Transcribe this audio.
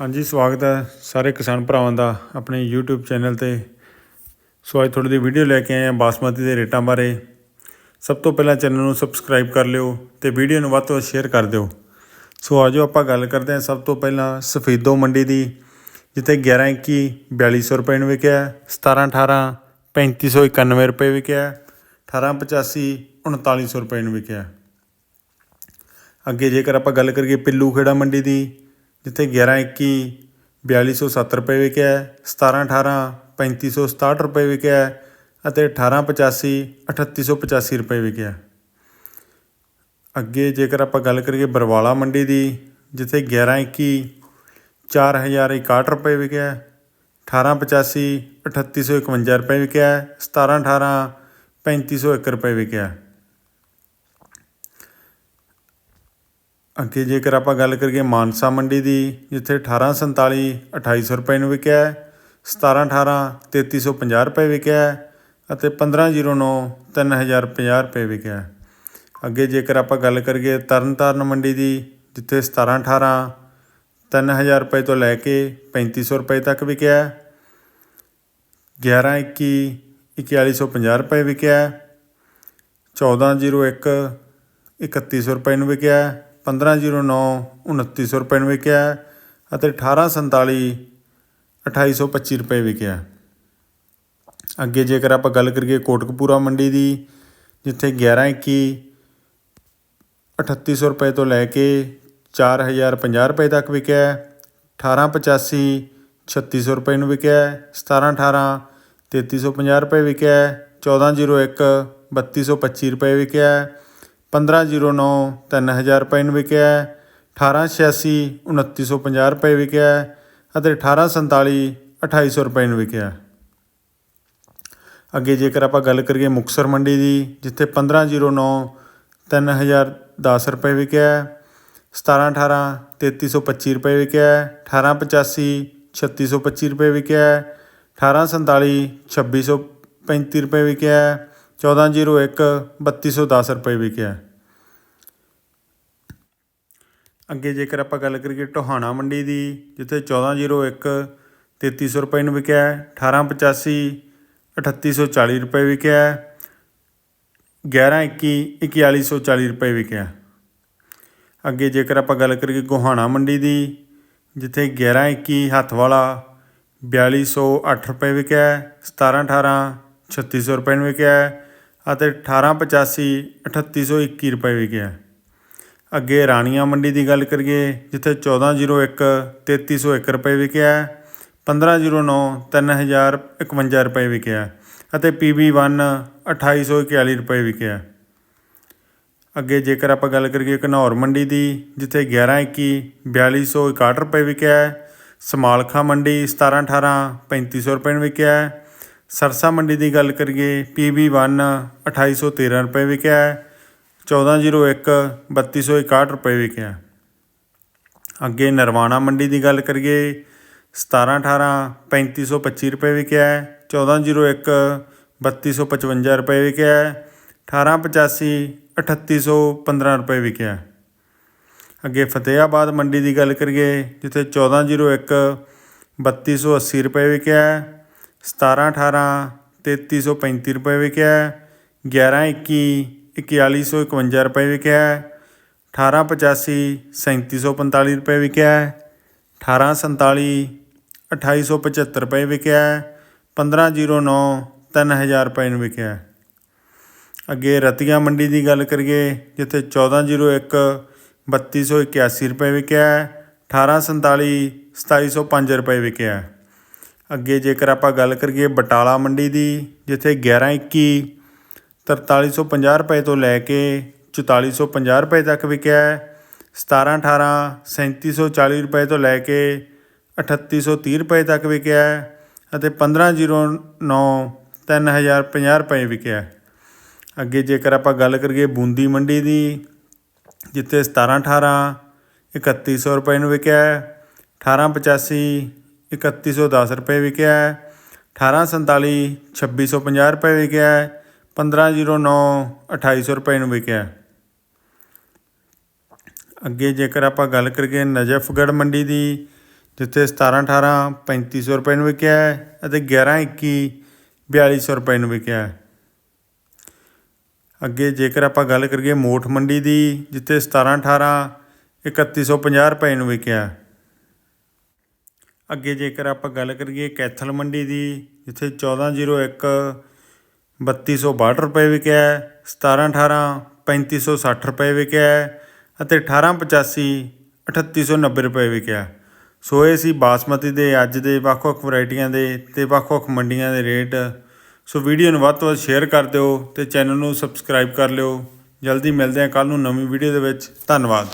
ਹਾਂਜੀ, ਸਵਾਗਤ ਹੈ ਸਾਰੇ ਕਿਸਾਨ ਭਰਾਵਾਂ ਦਾ ਆਪਣੇ YouTube ਚੈਨਲ ਤੇ। ਸੋ ਅੱਜ ਥੋੜੀ ਜਿਹੀ ਵੀਡੀਓ ਲੈ ਕੇ ਆਏ ਹਾਂ ਬਾਸਮਤੀ ਦੇ ਰੇਟਾਂ ਬਾਰੇ। ਸਭ ਤੋਂ ਪਹਿਲਾਂ ਚੈਨਲ ਨੂੰ ਸਬਸਕ੍ਰਾਈਬ ਕਰ ਲਿਓ ਤੇ ਵੀਡੀਓ ਨੂੰ ਵੱਧ ਤੋਂ ਵੱਧ ਸ਼ੇਅਰ ਕਰ ਦਿਓ। ਸੋ ਆਜੋ ਆਪਾਂ ਗੱਲ ਕਰਦੇ ਹਾਂ ਸਭ ਤੋਂ ਪਹਿਲਾਂ ਸਫੀਦੋ ਮੰਡੀ ਦੀ, ਜਿੱਥੇ 11 21 4200 ਰੁਪਏ ਨੂੰ ਵਿਕਿਆ 17 18 3591 ਰੁਪਏ ਵਿਕਿਆ 18 85 3900 ਰੁਪਏ ਨੂੰ ਵਿਕਿਆ। ਅੱਗੇ ਜੇਕਰ ਆਪਾਂ ਗੱਲ ਕਰੀਏ ਪਿੱਲੂ ਖੇੜਾ ਮੰਡੀ ਦੀ ਜਿੱਥੇ 11 21 4270 ਰੁਪਏ ਵਿਕਿਆ ਸਤਾਰ੍ਹਾਂ ਅਠਾਰਾਂ ਪੈਂਤੀ ਸੌ ਸਤਾਹਠ ਰੁਪਏ ਵਿਕਿਆ ਅਤੇ ਅਠਾਰਾਂ ਪਚਾਸੀ ਅਠੱਤੀ ਸੌ ਪਚਾਸੀ ਰੁਪਏ ਵਿਕਿਆ। ਅੱਗੇ ਜੇਕਰ ਆਪਾਂ ਗੱਲ ਕਰੀਏ ਬਰਵਾਲਾ ਮੰਡੀ ਦੀ ਜਿੱਥੇ 11 21 4061 ਰੁਪਏ ਵਿਕਿਆ ਅਠਾਰ੍ਹਾਂ ਪਚਾਸੀ ਅਠੱਤੀ ਸੌ ਇਕਵੰਜਾ ਰੁਪਏ ਵਿਕਿਆ ਹੈ, 17 18 3501 ਰੁਪਏ ਵਿਕਿਆ। ਹੈ। ਅੱਗੇ ਜੇਕਰ ਆਪਾਂ ਗੱਲ ਕਰੀਏ ਮਾਨਸਾ ਮੰਡੀ ਦੀ, ਜਿੱਥੇ 1847 2800 ਰੁਪਏ ਨੂੰ ਵਿਕਿਆ ਸਤਾਰ੍ਹਾਂ ਅਠਾਰ੍ਹਾਂ ਤੇਤੀ ਸੌ ਪੰਜਾਹ ਰੁਪਏ ਵਿਕਿਆ ਅਤੇ ਪੰਦਰਾਂ ਜ਼ੀਰੋ ਨੌ ਤਿੰਨ ਹਜ਼ਾਰ ਪੰਜਾਹ ਰੁਪਏ ਵਿਕਿਆ ਅੱਗੇ ਜੇਕਰ ਆਪਾਂ ਗੱਲ ਕਰੀਏ ਤਰਨਤਾਰਨ ਮੰਡੀ ਦੀ, ਜਿੱਥੇ 1718 3000 ਰੁਪਏ ਤੋਂ ਲੈ ਕੇ ਪੈਂਤੀ ਸੌ ਰੁਪਏ ਤੱਕ ਵਿਕਿਆ ਹੈ 1121 4150 ਰੁਪਏ ਵਿਕਿਆ ਚੌਦ੍ਹਾਂ ਜ਼ੀਰੋ ਇੱਕ ਇਕੱਤੀ ਸੌ ਰੁਪਏ ਨੂੰ ਵਿਕਿਆ ਹੈ 1509 2900 ਰੁਪਏ ਨੂੰ ਵਿਕਿਆ ਹੈ ਅਤੇ 1847 2825 ਰੁਪਏ ਵਿਕਿਆ। ਅੱਗੇ ਜੇਕਰ ਆਪਾਂ ਗੱਲ ਕਰੀਏ ਕੋਟਕਪੂਰਾ ਮੰਡੀ ਦੀ, ਜਿੱਥੇ 1121 3800 ਰੁਪਏ ਤੋਂ ਲੈ ਕੇ 4050 ਰੁਪਏ ਤੱਕ ਵਿਕਿਆ ਹੈ 1885 3600 ਰੁਪਏ ਨੂੰ ਵਿਕਿਆ ਹੈ 1718 3350 ਰੁਪਏ ਵਿਕਿਆ ਹੈ 1401 3225 ਰੁਪਏ ਵਿਕਿਆ 1509 3000 ਰੁਪਏ ਨੂੰ ਵਿਕਿਆ ਹੈ। 1886 2950 ਰੁਪਏ ਵਿਕਿਆ ਹੈ ਅਤੇ 1847 2800 ਰੁਪਏ ਨੂੰ ਵਿਕਿਆ ਅੱਗੇ ਜੇਕਰ ਆਪਾਂ ਗੱਲ ਕਰੀਏ ਮੁਕਸਰ ਮੰਡੀ ਦੀ, ਜਿੱਥੇ 1509 3010 ਰੁਪਏ ਵਿਕਿਆ ਹੈ 1718 3325 ਰੁਪਏ ਵਿਕਿਆ ਹੈ 1885 3625 ਰੁਪਏ ਵਿਕਿਆ ਹੈ 1847 2635 ਰੁਪਏ ਵਿਕਿਆ 1401 3210 ਰੁਪਏ ਵਿਕਿਆ। ਅੱਗੇ ਜੇਕਰ ਆਪਾਂ ਗੱਲ ਕਰੀਏ ਟੋਹਾਣਾ ਮੰਡੀ ਦੀ, ਜਿੱਥੇ 1401 3300 ਰੁਪਏ ਨੂੰ ਵਿਕਿਆ ਹੈ 1885 3840 ਰੁਪਏ ਵਿਕਿਆ ਹੈ 1121 4140 ਰੁਪਏ ਵਿਕਿਆ। ਅੱਗੇ ਜੇਕਰ ਆਪਾਂ ਗੱਲ ਕਰੀਏ ਗੋਹਾਣਾ ਮੰਡੀ ਦੀ, ਜਿੱਥੇ 1121 ਹੱਥ ਵਾਲਾ 4208 ਰੁਪਏ ਵਿਕਿਆ ਹੈ 1718 3600 ਰੁਪਏ ਨੂੰ ਵਿਕਿਆ ਅਤੇ 1885 3821 ਰੁਪਏ ਵਿਕਿਆ। ਅੱਗੇ ਰਾਣੀਆਂ ਮੰਡੀ ਦੀ ਗੱਲ ਕਰੀਏ, ਜਿੱਥੇ 1401 3301 ਰੁਪਏ ਵਿਕਿਆ ਹੈ 1509 3051 ਰੁਪਏ ਵਿਕਿਆ ਹੈ ਅਤੇ PB1 2841 ਰੁਪਏ ਵਿਕਿਆ। ਅੱਗੇ ਜੇਕਰ ਆਪਾਂ ਗੱਲ ਕਰੀਏ ਘਨੌਰ ਮੰਡੀ ਦੀ, ਜਿੱਥੇ 1121 4261 ਰੁਪਏ ਵਿਕਿਆ, ਸਮਾਲਖਾ ਮੰਡੀ 1718 3500 ਰੁਪਏ ਨੂੰ ਵਿਕਿਆ ਸਰਸਾ ਮੰਡੀ ਦੀ ਗੱਲ ਕਰੀਏ PB1 2813 ਰੁਪਏ ਵਿਕਿਆ ਹੈ 1401 3261 ਰੁਪਏ ਵਿਕਿਆ ਅੱਗੇ ਨਰਵਾਣਾ ਮੰਡੀ ਦੀ ਗੱਲ ਕਰੀਏ 1718 3525 ਰੁਪਏ ਵਿਕਿਆ ਹੈ 1401 3255 ਰੁਪਏ ਵਿਕਿਆ ਹੈ 1885 3815 ਰੁਪਏ ਵਿਕਿਆ ਅੱਗੇ ਫਤਿਹਾਬਾਦ ਮੰਡੀ ਦੀ ਗੱਲ ਕਰੀਏ, ਜਿੱਥੇ 1401 3280 ਰੁਪਏ ਵਿਕਿਆ ਹੈ 1718 3335 ਰੁਪਏ ਵਿਕਿਆ ਹੈ 1121 4151 ਰੁਪਏ ਵਿਕਿਆ ਅਠਾਰ੍ਹਾਂ ਪਚਾਸੀ, ਸੈਂਤੀ ਸੌ ਪੰਤਾਲੀ ਰੁਪਏ ਵਿਕਿਆ ਅਠਾਰ੍ਹਾਂ ਸੰਤਾਲੀ, ਅਠਾਈ ਸੌ ਪਝੱਤਰ ਰੁਪਏ ਵਿਕਿਆ ਪੰਦਰਾਂ ਜੀਰੋ ਨੌ, ਤਿੰਨ ਹਜ਼ਾਰ ਰੁਪਏ ਨੂੰ ਵਿਕਿਆ ਅੱਗੇ ਰਤੀਆ ਮੰਡੀ ਦੀ ਗੱਲ ਕਰੀਏ, ਜਿੱਥੇ 1401 3281 ਰੁਪਏ ਵਿਕਿਆ ਹੈ 1847 2705 ਰੁਪਏ ਵਿਕਿਆ ਅੱਗੇ ਜੇਕਰ ਆਪਾਂ ਗੱਲ ਕਰੀਏ ਬਟਾਲਾ ਮੰਡੀ ਦੀ, ਜਿੱਥੇ 1121 4350 ਰੁਪਏ ਤੋਂ ਲੈ ਕੇ 4450 ਰੁਪਏ ਤੱਕ ਵਿਕਿਆ ਹੈ 17 18 3740 ਰੁਪਏ ਤੋਂ ਲੈ ਕੇ 3830 ਰੁਪਏ ਤੱਕ ਵਿਕਿਆ ਹੈ ਅਤੇ 1509 3050 ਰੁਪਏ ਵਿਕਿਆ ਹੈ। ਅੱਗੇ ਜੇਕਰ ਆਪਾਂ ਗੱਲ ਕਰੀਏ ਬੂੰਦੀ ਮੰਡੀ ਦੀ, ਜਿੱਥੇ 17 18 3100 ਰੁਪਏ ਨੂੰ ਵਿਕਿਆ ਹੈ 1885 3110 ਰੁਪਏ ਵਿਕਿਆ ਹੈ 1847 2650 ਰੁਪਏ ਵਿਕਿਆ ਹੈ 1509 2800 ਰੁਪਏ ਨੂੰ ਵਿਕਿਆ ਅੱਗੇ ਜੇਕਰ ਆਪਾਂ ਗੱਲ ਕਰੀਏ ਨਜਫਗੜ੍ਹ ਮੰਡੀ ਦੀ, ਜਿੱਥੇ 17 18 3500 ਰੁਪਏ ਨੂੰ ਵਿਕਿਆ ਹੈ ਅਤੇ 11 21 4200 ਰੁਪਏ ਨੂੰ ਵਿਕਿਆ ਹੈ। ਅੱਗੇ ਜੇਕਰ ਆਪਾਂ ਗੱਲ ਕਰੀਏ ਮੋਠ ਮੰਡੀ ਦੀ, ਜਿੱਥੇ 17 18 3150 ਰੁਪਏ ਨੂੰ ਵਿਕਿਆ ਅੱਗੇ ਜੇਕਰ ਆਪਾਂ ਗੱਲ ਕਰੀਏ ਕੈਥਲ ਮੰਡੀ ਦੀ, ਜਿੱਥੇ 1401 3262 ਰੁਪਏ ਵਿਕਿਆ ਹੈ 17 18 3560 ਰੁਪਏ ਵਿਕਿਆ ਹੈ ਅਤੇ 1885 3890 ਰੁਪਏ ਵਿਕਿਆ ਸੋ ਇਹ ਸੀ ਬਾਸਮਤੀ ਦੇ, ਅੱਜ ਦੇ ਵੱਖ-ਵੱਖ ਵੈਰਾਈਟੀਆਂ ਦੇ ਤੇ ਵੱਖ-ਵੱਖ ਮੰਡੀਆਂ ਦੇ ਰੇਟ। ਸੋ ਵੀਡੀਓ ਨੂੰ ਵੱਧ ਤੋਂ ਵੱਧ ਸ਼ੇਅਰ ਕਰ ਦਿਓ ਤੇ ਚੈਨਲ ਨੂੰ ਸਬਸਕ੍ਰਾਈਬ ਕਰ ਲਿਓ। ਜਲਦੀ ਮਿਲਦੇ ਹਾਂ ਕੱਲ ਨੂੰ ਨਵੀਂ ਵੀਡੀਓ ਦੇ ਵਿੱਚ। ਧੰਨਵਾਦ।